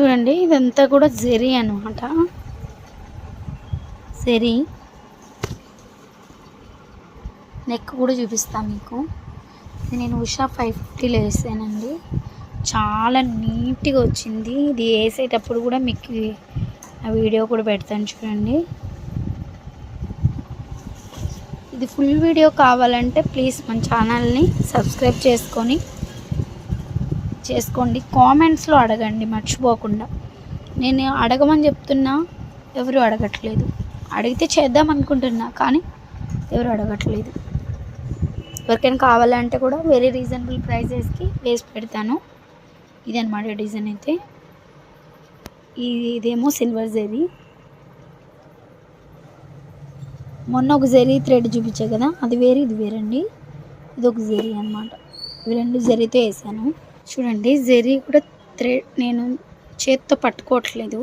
చూడండి ఇదంతా కూడా జెరీ అనమాట జెరీ నెక్ కూడా చూపిస్తాను మీకు. ఇది నేను ఉషా ఫైవ్ ఫిఫ్టీలో వేసానండి. చాలా నీట్గా వచ్చింది. ఇది వేసేటప్పుడు కూడా మీకు ఆ వీడియో కూడా పెడతాను చూడండి. ఇది ఫుల్ వీడియో కావాలంటే ప్లీజ్ మన ఛానల్ని సబ్స్క్రైబ్ చేసుకొని చేసుకోండి. కామెంట్స్లో అడగండి మర్చిపోకుండా. నేను అడగమని చెప్తున్నా ఎవరు అడగట్లేదు. అడిగితే చేద్దాం అనుకుంటున్నా కానీ ఎవరు అడగట్లేదు. ఎవరికైనా కావాలంటే కూడా వెరీ రీజనబుల్ ప్రైజెస్కి వేసి పెడతాను. ఇదనమాట డిజైన్ అయితే. ఇది ఇదేమో సిల్వర్ జరీ. మొన్న ఒక జరీ థ్రెడ్ చూపించా కదా అది వేరే ఇది వేరండి. ఇది ఒక జరీ అనమాట ఇవి రెండు జరీతో వేసాను. చూడండి జెర్రీ కూడా థ్రెడ్ నేను చేత్తో పట్టుకోవట్లేదు.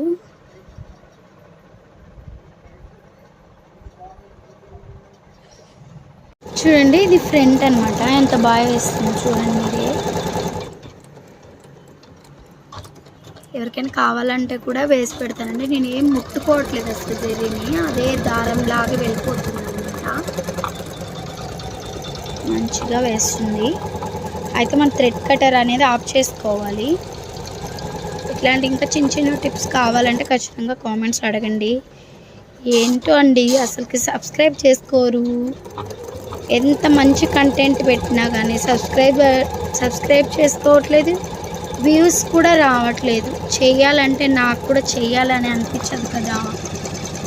చూడండి ఇది ఫ్రంట్ అన్నమాట. ఎంత బాగా వేస్తుంది చూడండి ఇది. ఎవరికైనా కావాలంటే కూడా వేసి పెడతానండి. నేను ఏం ముట్టుకోవట్లేదు అసలు జరీని. అదే దారం లాగా వెళ్ళిపోతుంది అనమాట మంచిగా వేస్తుంది. అయితే మనం థ్రెడ్ కటర్ అనేది ఆఫ్ చేసుకోవాలి. ఇట్లాంటి ఇంకా చిన్న చిన్న టిప్స్ కావాలంటే ఖచ్చితంగా కామెంట్స్ అడగండి. ఏంటో అండి అసలుకి సబ్స్క్రైబ్ చేసుకోరు. ఎంత మంచి కంటెంట్ పెట్టినా కానీ సబ్స్క్రైబ్ సబ్స్క్రైబ్ చేసుకోవట్లేదు వ్యూస్ కూడా రావట్లేదు. చేయాలంటే నాకు కూడా చేయాలని అనిపించదు కదా.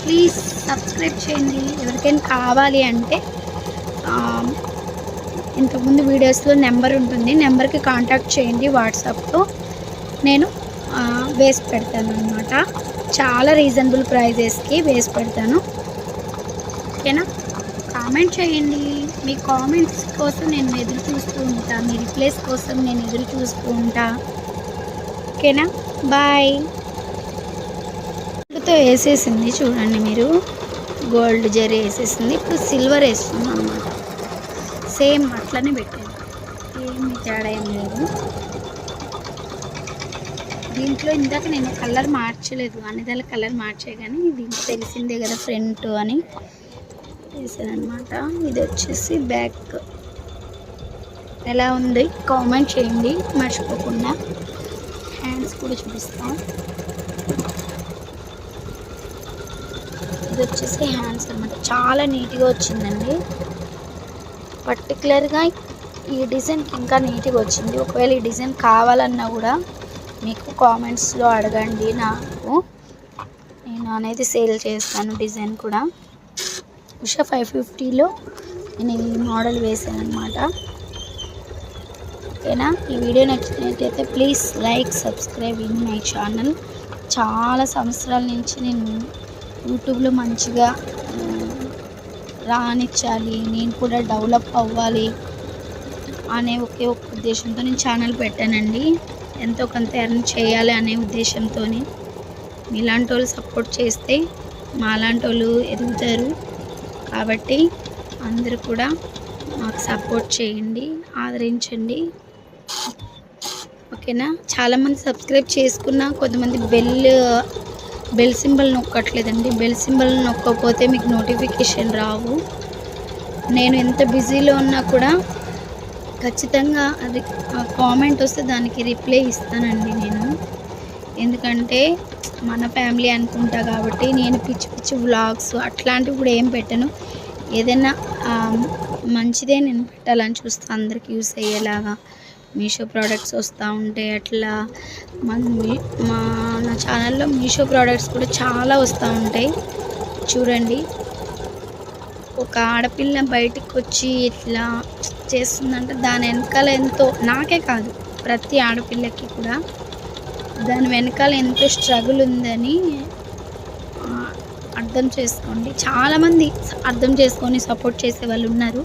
ప్లీజ్ సబ్స్క్రైబ్ చేయండి. ఎవరికైనా కావాలి అంటే ఇంతకుముందు వీడియోస్లో నెంబర్ ఉంటుంది. నెంబర్కి కాంటాక్ట్ చేయండి వాట్సాప్లో. నేను వేసి పెడతాను అనమాట చాలా రీజనబుల్ ప్రైజెస్కి వేసి పెడతాను. ఓకేనా? కామెంట్ చేయండి. మీ కామెంట్స్ కోసం నేను ఎదురు చూస్తూ ఉంటా. మీ రిప్లేస్ కోసం నేను ఎదురు చూస్తూ ఉంటా. ఓకేనా? బాయ్. గోల్డ్తో వేసేసింది చూడండి మీరు. గోల్డ్ జరీ వేసేసింది. ఇప్పుడు సిల్వర్ వేస్తున్నాం అన్నమాట. సేమ్ అట్లనే పెట్టాను. ఏమి తేడా ఏం లేదు. దీంట్లో ఇందాక నేను కలర్ మార్చలేదు. అన్నిదాల కలర్ మార్చే కానీ దీంట్లో తెలిసిందే కదా ఫ్రంట్ అని వేసాను అనమాట ఇది వచ్చేసి బ్యాక్. ఎలా ఉంది? కామెంట్ చేయండి. మర్చిపోకుండా. హ్యాండ్స్ కూడా చూపిస్తాం. ఇది వచ్చేసి హ్యాండ్స్ అనమాట చాలా నీట్గా వచ్చిందండి. పర్టికులర్గా ఈ డిజైన్ ఇంకా నీట్గా వచ్చింది. ఒకవేళ ఈ డిజైన్ కావాలన్నా కూడా మీకు కామెంట్స్లో అడగండి నాకు. నేను అనేది సేల్ చేస్తాను డిజైన్ కూడా. ఉషా ఫైవ్ ఫిఫ్టీలో నేను ఈ మోడల్ వేసాను అనమాట ఓకేనా? ఈ వీడియో నచ్చినట్టయితే please like subscribe in my channel. చాలా సంవత్సరాల నుంచి నేను యూట్యూబ్లో మంచిగా రానిచ్చాలి. నేను కూడా డెవలప్ అవ్వాలి అనే ఒకే ఒక ఉద్దేశంతో నేను ఛానల్ పెట్టానండి. ఎంతో కొంత ఎర్న్ చేయాలి అనే ఉద్దేశంతో మీలాంటి వాళ్ళు సపోర్ట్ చేస్తే మాలాంటి వాళ్ళు ఎదుగుతారు. కాబట్టి అందరూ కూడా మాకు సపోర్ట్ చేయండి ఆదరించండి. ఓకేనా? చాలామంది సబ్స్క్రైబ్ చేసుకున్న కొంతమంది బెల్ బెల్ సింబల్ నొక్కట్లేదండి. బెల్ సింబల్ నొక్కకపోతే మీకు నోటిఫికేషన్ రావు. నేను ఎంత బిజీలో ఉన్నా కూడా ఖచ్చితంగా అది కామెంట్ వస్తే దానికి రిప్లై ఇస్తానండి నేను. ఎందుకంటే మన ఫ్యామిలీ అనుకుంటా కాబట్టి నేను పిచ్చి పిచ్చి వ్లాగ్స్ అట్లాంటివి కూడా ఏం పెట్టను. ఏదైనా మంచిదే నేను పెట్టాలని చూస్తాను అందరికి యూస్ అయ్యేలాగా. మీషో ప్రోడక్ట్స్ వస్తూ ఉంటాయి అట్లా. మన మా నా ఛానల్లో మీషో ప్రోడక్ట్స్ కూడా చాలా వస్తూ ఉంటాయి. చూడండి. ఒక ఆడపిల్ల బయటికి వచ్చి ఇట్లా చేస్తుందంటే దాని వెనకాల ఎంతో నాకే కాదు ప్రతి ఆడపిల్లకి కూడా. దాని వెనకాల ఎంతో స్ట్రగుల్ ఉందని అర్థం చేసుకోండి. చాలామంది అర్థం చేసుకొని సపోర్ట్ చేసే వాళ్ళు ఉన్నారు.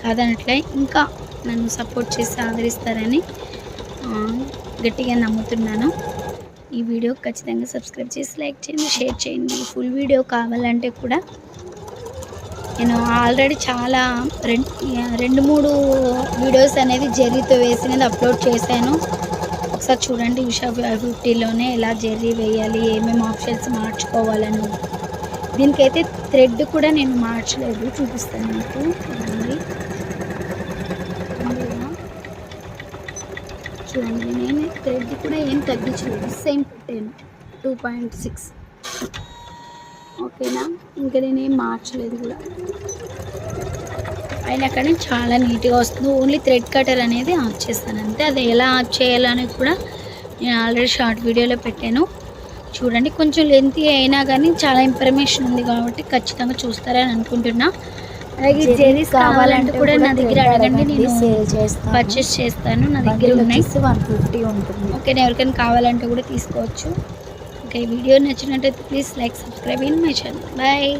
కాదనట్లే. ఇంకా నన్ను సపోర్ట్ చేసి ఆదరిస్తారని గట్టిగా నమ్ముతున్నాను. ఈ వీడియో ఖచ్చితంగా సబ్స్క్రైబ్ చేసి లైక్ చేయండి షేర్ చేయండి. ఫుల్ వీడియో కావాలంటే కూడా నేను ఆల్రెడీ చాలా రెండు రెండు మూడు వీడియోస్ అనేది జరీతో వేసినది అప్లోడ్ చేశాను. ఒకసారి చూడండి ఉషా ఫిఫ్టీలోనే ఎలా జెర్రీ వేయాలి ఏమేమి ఆప్షన్స్ మార్చుకోవాలని. దీనికైతే థ్రెడ్ కూడా నేను మార్చలేదు చూపిస్తాను మీకు చూడండి ఇందులో చూడండి నేను థ్రెడ్ కూడా ఏం తగ్గించలేదు. సేమ్ పెట్టాను టూ పాయింట్ సిక్స్ ఓకేనా ఇంకా నేను ఏం మార్చలేదు కూడా. అయినా కానీ చాలా నీట్గా వస్తుంది. ఓన్లీ థ్రెడ్ కటర్ అనేది ఆఫ్ చేస్తాను. అంతే. అది ఎలా ఆఫ్ చేయాలని కూడా నేను ఆల్రెడీ షార్ట్ వీడియోలో పెట్టాను. చూడండి కొంచెం లెంతీ అయినా కానీ చాలా ఇన్ఫర్మేషన్ ఉంది కాబట్టి ఖచ్చితంగా చూస్తారని అనుకుంటున్నా. అలాగే జెరీస్ కావాలంటే కూడా నా దగ్గర అడగండి నేను పర్చేస్ చేస్తాను. నా దగ్గర ఉన్నాయి. వన్ ఫిఫ్టీ ఉంటుంది. ఓకే ఎవరికైనా కావాలంటే కూడా తీసుకోవచ్చు. ఓకే వీడియో నచ్చినట్టయితే please like subscribe in my channel bye